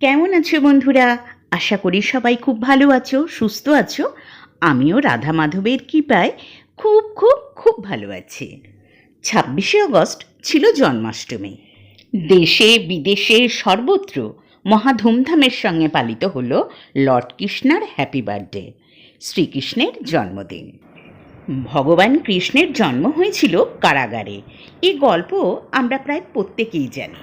কেমন আছো বন্ধুরা? আশা করি সবাই খুব ভালো আছো, সুস্থ আছো। আমিও রাধা মাধবের কৃপায় খুব খুব খুব ভালো আছি। ছাব্বিশে আগস্ট ছিল জন্মাষ্টমী। দেশে বিদেশে সর্বত্র মহা ধুমধামের সঙ্গে পালিত হলো লর্ড কৃষ্ণার হ্যাপি বার্থডে, শ্রীকৃষ্ণের জন্মদিন। ভগবান কৃষ্ণের জন্ম হয়েছিল কারাগারে। এই গল্প আমরা প্রায় প্রত্যেকেই জানি।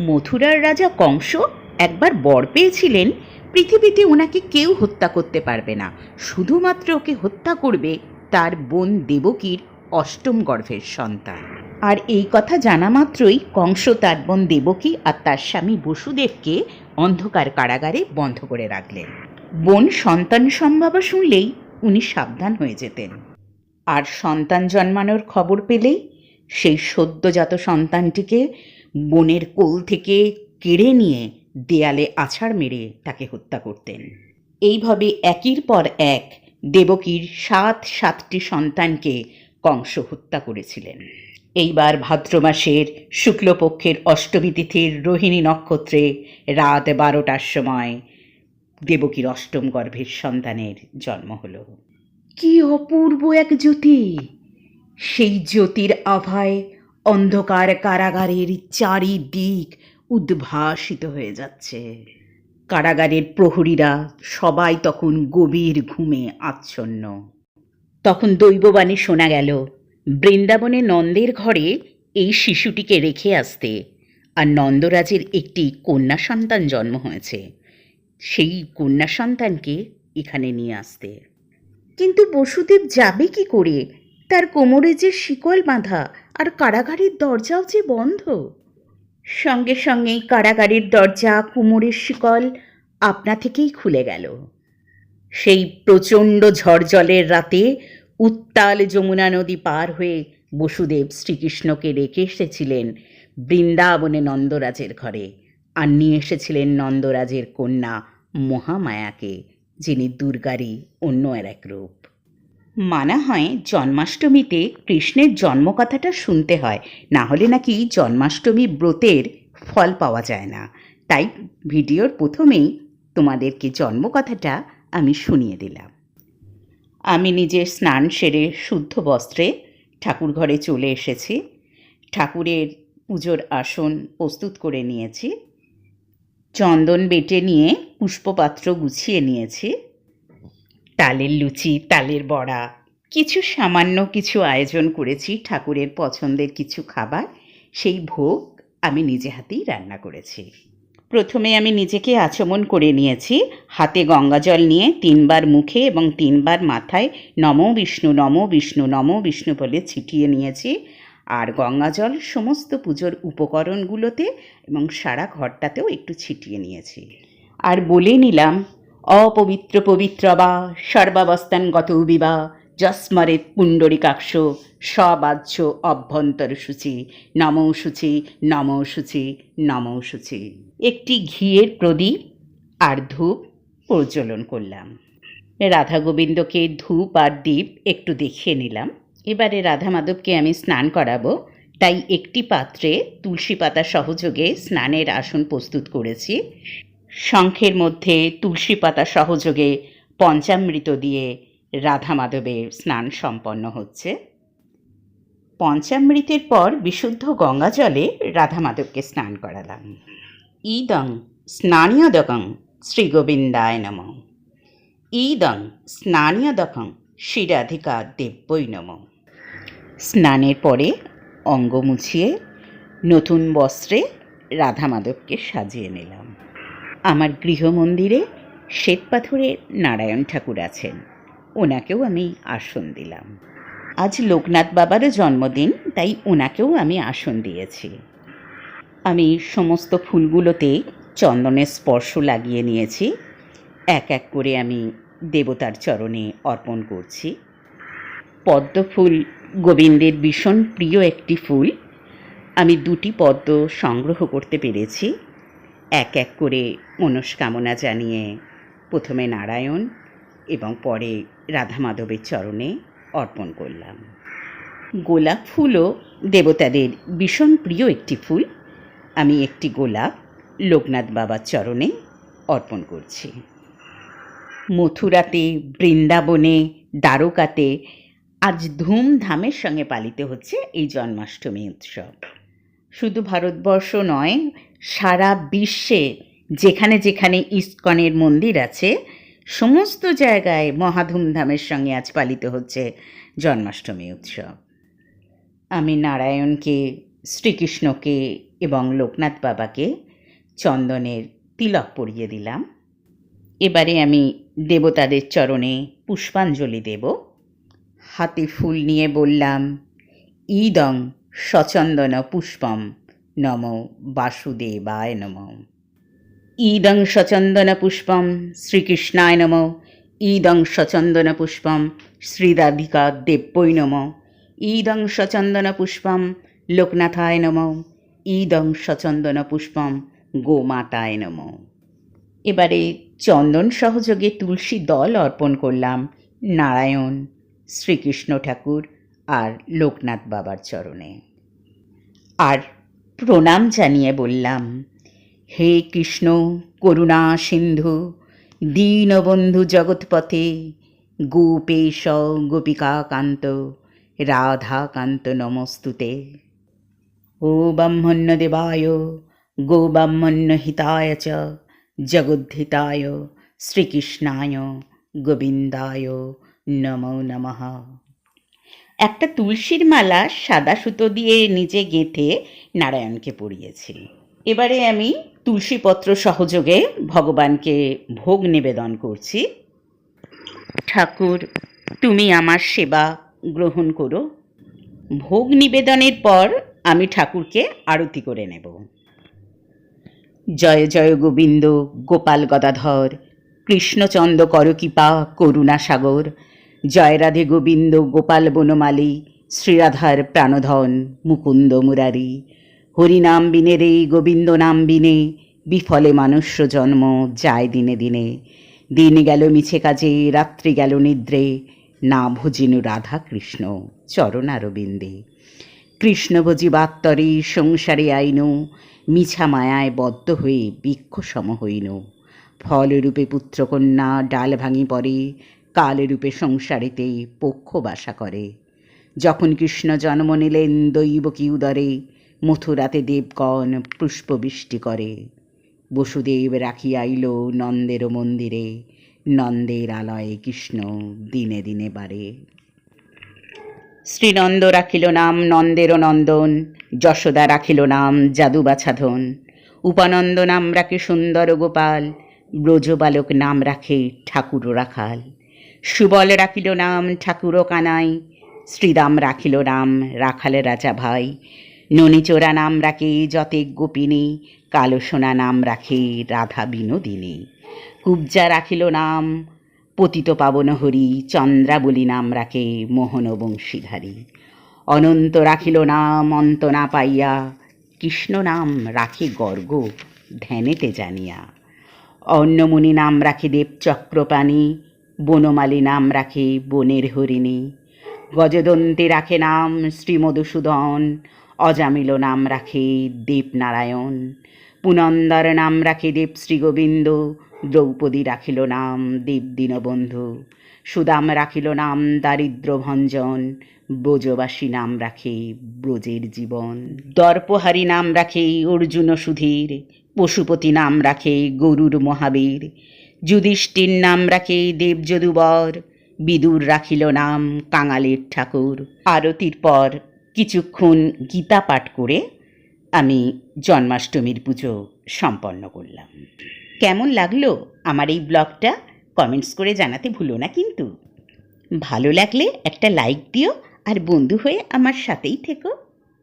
মথুরার রাজা কংস একবার বর পেয়েছিলেন, পৃথিবীতে ওনাকে কেউ হত্যা করতে পারবে না। শুধুমাত্র ওকে হত্যা করবে তার বোন দেবকীর অষ্টম গর্ভের সন্তান। আর এই কথা জানা মাত্রই কংস তার বোন দেবকী আর তার স্বামী বসুদেবকে অন্ধকার কারাগারে বন্ধ করে রাখলেন। বোন সন্তান সম্ভাবা শুনলেই উনি সাবধান হয়ে যেতেন। আর সন্তান জন্মানোর খবর পেলেই সেই সদ্যজাত সন্তানটিকে বোনের কোল থেকে কেড়ে নিয়ে দেয়ালে আছাড় মেরে তাকে হত্যা করতেন। এইভাবে একের পর এক দেবকীর সাত সাতটি সন্তানকে কংস হত্যা করেছিলেন। এইবার ভাদ্র মাসের শুক্লপক্ষের অষ্টমী তিথির রোহিণী নক্ষত্রে রাত বারোটার সময় দেবকীর অষ্টম গর্ভের সন্তানের জন্ম হল। কি অপূর্ব এক জ্যোতি! সেই জ্যোতির আভায় অন্ধকার কারাগারের চারিদিক উদ্ভাসিত হয়ে যাচ্ছে। কারাগারের প্রহরীরা সবাই তখন গভীর ঘুমে আচ্ছন্ন। তখন দৈববাণী শোনা গেল, বৃন্দাবনে নন্দের ঘরে এই শিশুটিকে রেখে আসতে আর নন্দরাজের একটি কন্যা সন্তান জন্ম হয়েছে। সেই কন্যা সন্তানকে এখানে নিয়ে আসতে। কিন্তু বসুদেব যাবে কি করে? তার কোমরে যে শিকল বাঁধা আর কারাগারের দরজাও যে বন্ধ। সঙ্গে সঙ্গেই কারাগারের দরজা, কোমরের শিকল আপনা থেকেই খুলে গেল। সেই প্রচণ্ড ঝড় জলের রাতে উত্তাল যমুনা নদী পার হয়ে বসুদেব শ্রীকৃষ্ণকে রেখে এসেছিলেন বৃন্দাবনে নন্দরাজের ঘরে আর নিয়ে এসেছিলেন নন্দরাজের কন্যা মহামায়াকে, যিনি দুর্গারই অন্য আর এক রূপ। মানা হয় জন্মাষ্টমীতে কৃষ্ণের জন্মকথাটা শুনতে হয়। না হলে নাকি জন্মাষ্টমী ব্রতের ফল পাওয়া যায় না। তাই ভিডিওর প্রথমেই তোমাদেরকে জন্মকথাটা আমি শুনিয়ে দিলাম। আমি নিজে স্নান সেরে শুদ্ধ বস্ত্রে ঠাকুর ঘরে চলে এসেছি। ঠাকুরের পুজোর আসন প্রস্তুত করে নিয়েছি। চন্দন বেটে নিয়ে পুষ্পপাত্র গুছিয়ে নিয়েছি। তালের লুচি, তালের বড়া। কিছু সামান্য কিছু আয়োজন করেছি ঠাকুরের পছন্দের কিছু খাবার। সেই ভোগ আমি নিজে হাতেই রান্না করেছি। প্রথমে আমি নিজেকে আচমন করে নিয়েছি। হাতে গঙ্গাজল নিয়ে তিনবার মুখে এবং তিনবার মাথায় নম বিষ্ণু নম বিষ্ণু নম বিষ্ণু বলে ছিটিয়ে নিয়েছি। আর গঙ্গাজল সমস্ত পুজোর উপকরণগুলোতে এবং সারা ঘরটাতেও একটু ছিটিয়ে নিয়েছি। আর বলে নিলাম অপবিত্র পবিত্র বা সর্বাবস্থান গত বিবা যস্মরে পুণ্ডরিকাক্ষ সবাহ্য অভ্যন্তর সূচি, নমৌ সূচি নমৌ সূচি নমৌ সূচি। একটি ঘিয়ের প্রদীপ আর ধূপ প্রজ্বলন করলাম। রাধা গোবিন্দকে ধূপ আর দ্বীপ একটু দেখিয়ে নিলাম। এবারে রাধা মাধবকে আমি স্নান করাবো, তাই একটি পাত্রে তুলসী পাতা সহযোগে স্নানের আসন প্রস্তুত করেছি। শঙ্খের মধ্যে তুলসী পাতা সহযোগে পঞ্চামৃত দিয়ে রাধা মাধবের স্নান সম্পন্ন হচ্ছে। পঞ্চামৃতের পর বিশুদ্ধ গঙ্গা জলে রাধা মাধবকে স্নান করালাম। ইদং স্নানীয়দকং শ্রী গোবিন্দায় নম। ইদং স্নানীয়দকং শ্রীরাধিকা দেব্যই নম। স্নানের পরে অঙ্গ মুছিয়ে নতুন বস্ত্রে রাধা মাধবকে সাজিয়ে নিলাম। আমার গৃহমন্দিরে শ্বেতপাথরের নারায়ণ ঠাকুর আছেন। ওনাকেও আমি আসন দিলাম। আজ লোকনাথ বাবারও জন্মদিন, তাই ওনাকেও আমি আসন দিয়েছি। আমি সমস্ত ফুলগুলোতে চন্দনের স্পর্শ লাগিয়ে নিয়েছি। এক এক করে আমি দেবতার চরণে অর্পণ করছি। পদ্ম ফুল গোবিন্দের ভীষণ প্রিয় একটি ফুল। আমি দুটি পদ্ম সংগ্রহ করতে পেরেছি। এক এক করে মনস্কামনা জানিয়ে, প্রথমে নারায়ণ এবং পরে রাধা মাধবের চরণে অর্পণ করলাম। গোলাপ ফুলও দেবতাদের ভীষণ প্রিয় একটি ফুল। আমি একটি গোলাপ লোকনাথ বাবার চরণে অর্পণ করছি। মথুরাতে, বৃন্দাবনে, দ্বারকাতে আজ ধুমধামের সঙ্গে পালিত হচ্ছে এই জন্মাষ্টমী উৎসব। শুধু ভারতবর্ষ নয়, সারা বিশ্বে যেখানে যেখানে ইস্কনের মন্দির আছে, সমস্ত জায়গায় মহাধুমধামের সঙ্গে আজ পালিত হচ্ছে জন্মাষ্টমী উৎসব। আমি নারায়ণকে, শ্রীকৃষ্ণকে এবং লোকনাথ বাবাকে চন্দনের তিলক পরিয়ে দিলাম। এবারে আমি দেবতাদের চরণে পুষ্পাঞ্জলি দেব। হাতে ফুল নিয়ে বললাম ইদং সচন্দন পুষ্পম নম বাসুদেবায় নম। ইদং সচন্দন পুষ্পম শ্রীকৃষ্ণায় নম। ইদং সচন্দন পুষ্পম শ্রীরাধিকা দেব্যই নম। ইদং সচন্দন পুষ্পম লোকনাথায় নম। ইদং সচন্দন পুষ্পম গোমাতায় নম। এবারে চন্দন সহযোগে তুলসী দল অর্পণ করলাম নারায়ণ, শ্রীকৃষ্ণ ঠাকুর আর লোকনাথ বাবার চরণে। আর প্রণাম জানিয়ে বললাম, হে কৃষ্ণ, করুণা সিন্ধু, দীনবন্ধু জগৎপথে, গোপেশ গোপিকাকান্ত, রাধাকান্ত নমস্তুতে। ও ব্রাহ্মণ্য দেবায়, গো ব্রাহ্মণ্য হিতায় চ, জগদ্ধিতায়, শ্রীকৃষ্ণায়, গোবিন্দায়, নমো নমঃ। একটা তুলসীর মালা সাদা সুতো দিয়ে নিজে গেঁথে নারায়ণকে পরিয়েছি। এবারে আমি তুলসীপত্র সহযোগে ভগবানকে ভোগ নিবেদন করছি। ঠাকুর, তুমি আমার সেবা গ্রহণ করো। ভোগ নিবেদনের পর আমি ঠাকুরকে আরতি করে নেব। জয় জয় গোবিন্দ, গোপাল গদাধর, কৃষ্ণচন্দ্র করকৃপা করুণা সাগর জয় রাধে গোবিন্দ, গোপাল বনমালী, শ্রীরাধার প্রাণধন মুকুন্দ মুরারি। হরিনাম বিনে রে, গোবিন্দ নাম বিনে, বিফলে মানুষ্য জন্ম যায় দিনে দিনে। দিন গেল মিছে কাজে, রাত্রি গেল নিদ্রে, না ভজিনু রাধা কৃষ্ণ চরণারবিন্দে। কৃষ্ণ ভজি বাত্তরে সংসারে আইনু, মিছা মায়ায় বদ্ধ হয়ে বৃক্ষ সম হইনু। ফলরূপে পুত্রকন্যা ডাল ভাঙি পড়ে কালরূপে সংসারেতে পক্ষ বাসা করে। যখন কৃষ্ণ জন্ম নিলেন দৈব কি উদরে মথুরাতে দেবগণ পুষ্পবৃষ্টি করে। বসুদেব রাখিয়া আইল নন্দের মন্দিরে, নন্দের আলয়ে কৃষ্ণ দিনে দিনে বাড়ে শ্রীনন্দ রাখিল নাম নন্দের নন্দন, যশোদা রাখিল নাম জাদু বাছাধন উপানন্দ নাম রাখে সুন্দর গোপাল ব্রজবালক নাম রাখে ঠাকুর রাখাল। সুবল রাখিল নাম ঠাকুর কানাই। শ্রীরাম রাখিল নাম, রাখাল রাজা ভাই। ননীচোরা নাম রাখে যতে গোপিনী, কালো সোনা নাম রাখে রাধা বিনোদিনী। কুবজা রাখিল নাম, পতিত পাবন হরি, চন্দ্রাবলী নাম রাখে মোহন বংশীধারী। অনন্ত রাখিল নাম, অন্ত না পাইয়া, কৃষ্ণ নাম রাখে গর্গ, ধ্যানেতে জানিয়া। অন্নমণি নাম রাখে দেব চক্রপাণী বনমালী নাম রাখে বনের হরিণী। গজদন্তে রাখে নাম শ্রীমধুসূদন। অজামিল নাম রাখে দেবনারায়ণ। পুনন্দর নাম রাখে দেব শ্রীগোবিন্দ দ্রৌপদী রাখিল নাম দেব দীনবন্ধু সুদাম রাখিল নাম দারিদ্র ভঞ্জন ব্রজবাসী নাম রাখে ব্রজের জীবন। দর্পহারী নাম রাখে অর্জুন সুধীর। পশুপতি নাম রাখে গরুর মহাবীর। যুধিষ্ঠির নাম রাখে দেবযদুবর বিদুর রাখিল নাম কাঙালের ঠাকুর। আরতির পর কিছুক্ষণ গীতা পাঠ করে আমি জন্মাষ্টমীর পুজো সম্পন্ন করলাম। কেমন লাগল আমার এই ব্লগটা? কমেন্টস করে জানাতে ভুলো না কিন্তু। ভালো লাগলে একটা লাইক দিও আর বন্ধু হয়ে আমার সাথেই থেকো।